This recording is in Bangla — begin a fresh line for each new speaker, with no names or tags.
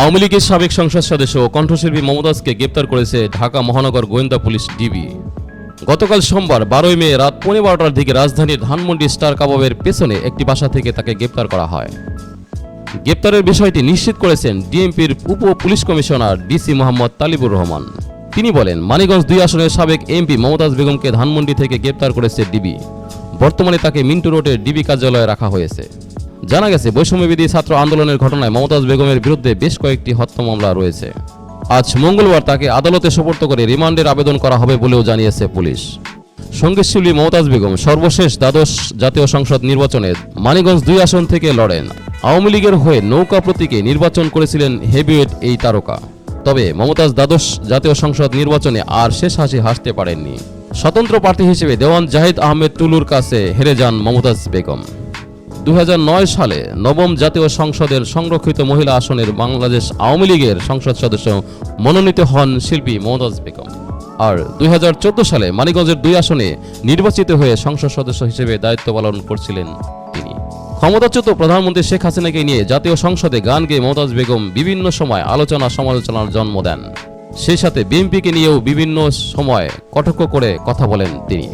আওয়ামী লীগের সাবেক সংসদ সদস্য ও কণ্ঠশিল্পী মমতাজকে গ্রেপ্তার করেছে ঢাকা মহানগর গোয়েন্দা পুলিশ ডিবি। গতকাল সোমবার বারোই মে রাত পৌনে বারোটার দিকে রাজধানীর ধানমন্ডি স্টার কাবাবের পেছনে একটি বাসা থেকে তাকে গ্রেপ্তার করা হয়। গ্রেপ্তারের বিষয়টি নিশ্চিত করেছেন ডিএমপির উপ police commissioner DC Mohammad Talibur Rahman. তিনি বলেন মানিগঞ্জ দুই আসনের সাবেক এমপি মমতাজ বেগমকে ধানমন্ডি থেকে গ্রেপ্তার করেছে ডিবি। বর্তমানে তাকে মিন্টু রোডের ডিবি কার্যালয়ে রাখা হয়েছে। জানা গেছে বৈষম্যবিধি ছাত্র আন্দোলনের ঘটনায় মমতাজ বেগমের বিরুদ্ধে বেশ কয়েকটি হত্যা মামলা রয়েছে। আজ মঙ্গলবার তাকে আদালতে সোপর্দ করে রিমান্ডের আবেদন করা হবে বলেও জানিয়েছে পুলিশ। সঙ্গীতশিল্পী মমতাজ বেগম সর্বশেষ দ্বাদশ জাতীয় সংসদ নির্বাচনে মানিগঞ্জ দুই আসন থেকে লড়েন। আওয়ামী লীগের হয়ে নৌকা প্রতীকে নির্বাচন করেছিলেন হেভিওয়েট এই তারকা। তবে মমতাজ দ্বাদশ জাতীয় সংসদ নির্বাচনে আর শেষ হাসি হাসতে পারেননি। স্বতন্ত্র প্রার্থী হিসেবে দেওয়ান জাহিদ আহমেদ টুলুর কাছে হেরে যান মমতাজ বেগম। 2009 সালে নবম জাতীয় সংসদের সংরক্ষিত মহিলা আসনের বাংলাদেশ আওয়ামী লীগের সংসদ সদস্য মনোনীত হন শিল্পী মমতাজ বেগম। আর দুই হাজার চোদ্দ সালে মানিকগঞ্জের দুই আসনে নির্বাচিত হয়ে সংসদ সদস্য হিসেবে দায়িত্ব পালন করছিলেন তিনি। ক্ষমতাচ্যুত প্রধানমন্ত্রী শেখ হাসিনাকে নিয়ে জাতীয় সংসদে গান গেয়ে মমতাজ বেগম বিভিন্ন সময় আলোচনা সমালোচনার জন্ম দেন। সেই সাথে বিএনপিকে নিয়েও বিভিন্ন সময় কটক্ষ করে কথা বলেন তিনি।